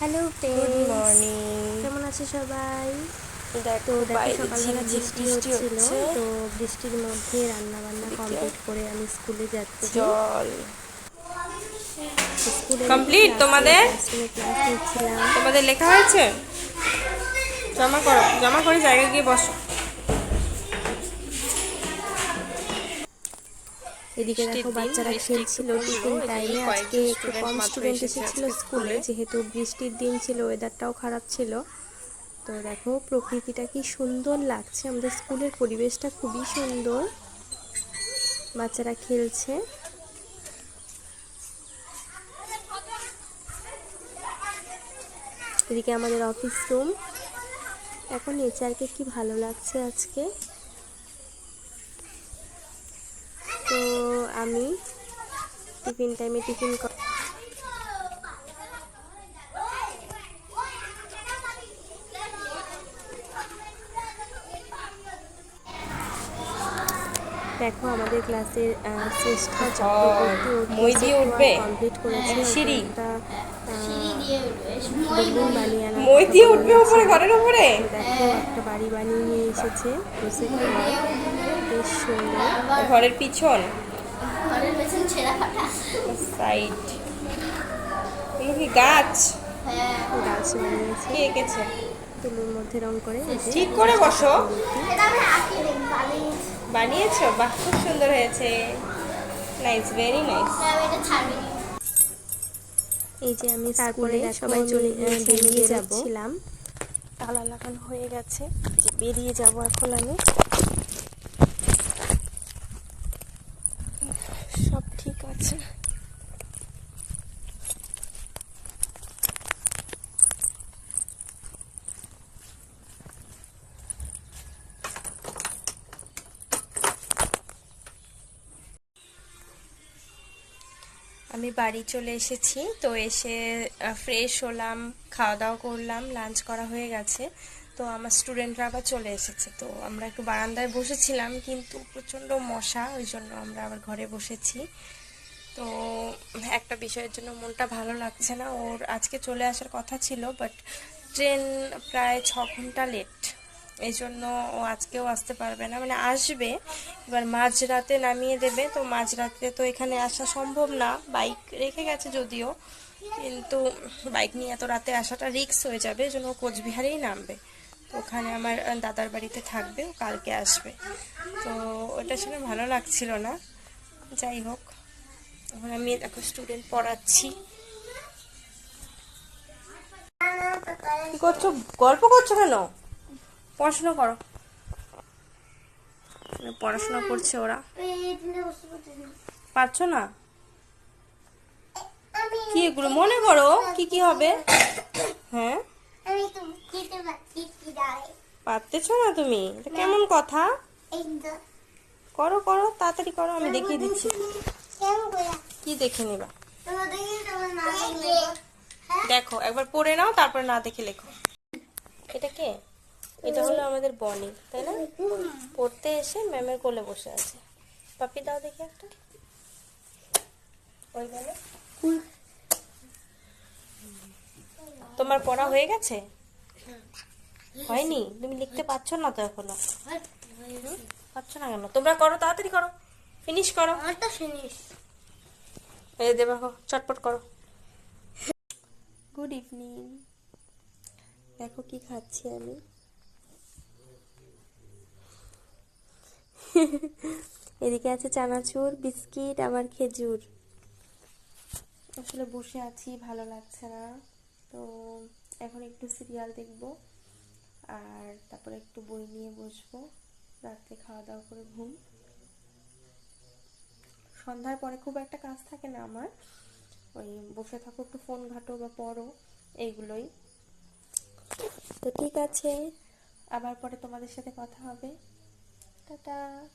Hello good morning কেমন আছে সবাই? তো দেখো দেখো বাইরে সকালবেলা বৃষ্টি হচ্ছিল হচ্ছে। তো বৃষ্টির মধ্যে রান্না বান্না কমপ্লিট করে আমি স্কুলে যাচ্ছি। জল কমপ্লিট তোমাদের? তোমাদের লেখা হয়েছে? জমা করো জমা করে জায়গায় গিয়ে বসো। এদিকে দেখো বাচ্চারা খেলছিল টিফিন টাইমে আজকে একটু কম স্টুডেন্ট এসেছিল স্কুলে স্কুলে। যেহেতু বৃষ্টির দিন ছিল ওয়েদারটাও খারাপ ছিল। তো দেখো প্রকৃতিটা কি সুন্দর লাগছে। আমাদের স্কুলের পরিবেশটা খুবই সুন্দর। বাচ্চারা খেলছে। এদিকে আমাদের অফিস রুম এখন নেচারকে কি ভালো লাগছে আজকে তো আমি টিফিন টাইমে টিফিন দেখো আমাদের ক্লাসের মই দিয়ে উঠবে? কমপ্লিট করেছে সিঁড়ি? বানিয়ে মই দিয়ে উঠবে উপরে ঘরের উপরে? দেখো একটা বাড়ি বানিয়ে নিয়ে এসেছে বেশ সুন্দর। ঘরের পিছন। ঘরের পেছন ছেঁড়া ফাটা। সাইড এগুলো কি গাছ? হ্যাঁ। গাছ বানিয়েছে কে এঁকেছে? তুলোর মধ্যে রং করে ঠিক করে বসো। বানিয়েছো। বাহ খুব সুন্দর হয়েছে। নাইস ভেরি নাইস আমি এই যে আমি তারপরে সবাই চলে বেরিয়ে। যাচ্ছিলাম তালা লাগানো হয়ে গেছে। বেরিয়ে যাব এখন আমি। সব ঠিক আছে। আমি বাড়ি চলে এসেছি, তো এসে ফ্রেশ হলাম খাওয়া দাওয়া করলাম লাঞ্চ করা হয়ে গেছে। তো আমার স্টুডেন্টরা আবার চলে এসেছে। তো আমরা একটু বারান্দায় বসেছিলাম, কিন্তু প্রচণ্ড মশা, ওই জন্য আমরা আবার ঘরে বসেছি। তো একটা বিষয়ের জন্য মনটা ভালো লাগছে না। ওর আজকে চলে আসার কথা ছিল বাট ট্রেন প্রায় ছ ঘণ্টা লেট এই জন্য ও আজকেও আসতে পারবে না। মানে আসবে, এবার মাঝরাতে নামিয়ে দেবে। তো মাঝরাতে তো এখানে আসা সম্ভব না। বাইক রেখে গেছে যদিও, কিন্তু বাইক নিয়ে এত রাতে আসাটা রিস্ক হয়ে যাবে। এই জন্য কোচবিহারেই নামবে। ওখানে আমার দাদার বাড়িতে থাকবে কালকে আসবে। তো ওটা শুনে ভালো লাগছিল না। যাই হোক, এখন আমি এখন স্টুডেন্ট পড়াচ্ছি। করছ? গল্প করছ কেন? পড়াশোনা করো। পড়াশোনা করছে ওরা। পারছ না? কি এগুলো? মনে করো কি কি হবে। হ্যাঁ? আমি তো খেতে পাচ্ছি কি পারতেছো না তুমি? এটা কেমন কথা? করো করো তাড়াতাড়ি করো আমি দেখিয়ে দিচ্ছি। কি দেখে নিবা? তোমার দেখি না একবার পড়ে নাও তারপর না দেখে লেখো। এটা কে? এটা হলো আমাদের বনি তাই না? পড়তে এসে ম্যামের কোলে বসে আছে। পাপি দাও দেখি একটা। ওই গেল তোমার পড়া হয়ে গেছে? হয়নি? তুমি লিখতে পারছ না তো এখনও। পারছ না কেন? তোমরা করো তাড়াতাড়ি করো। ফিনিশ করো। শুনিস এই দেবে চটপট করো। গুড ইভিনিং দেখো কি খাচ্ছি আমি। এদিকে আছে চানাচুর বিস্কিট আবার খেজুর। আসলে বসে আছি ভালো লাগছে না। তো এখন একটু সিরিয়াল দেখব আর তারপরে একটু বই নিয়ে বসবো। রাত্রে খাওয়া দাওয়া করে ঘুম। সন্ধ্যার পরে খুব একটা কাজ থাকে না আমার। ওই বসে থাকো, একটু ফোন ঘাটো বা পড়ো, এইগুলোই। তো ঠিক আছে, আবার পরে তোমাদের সাথে কথা হবে। টাটা।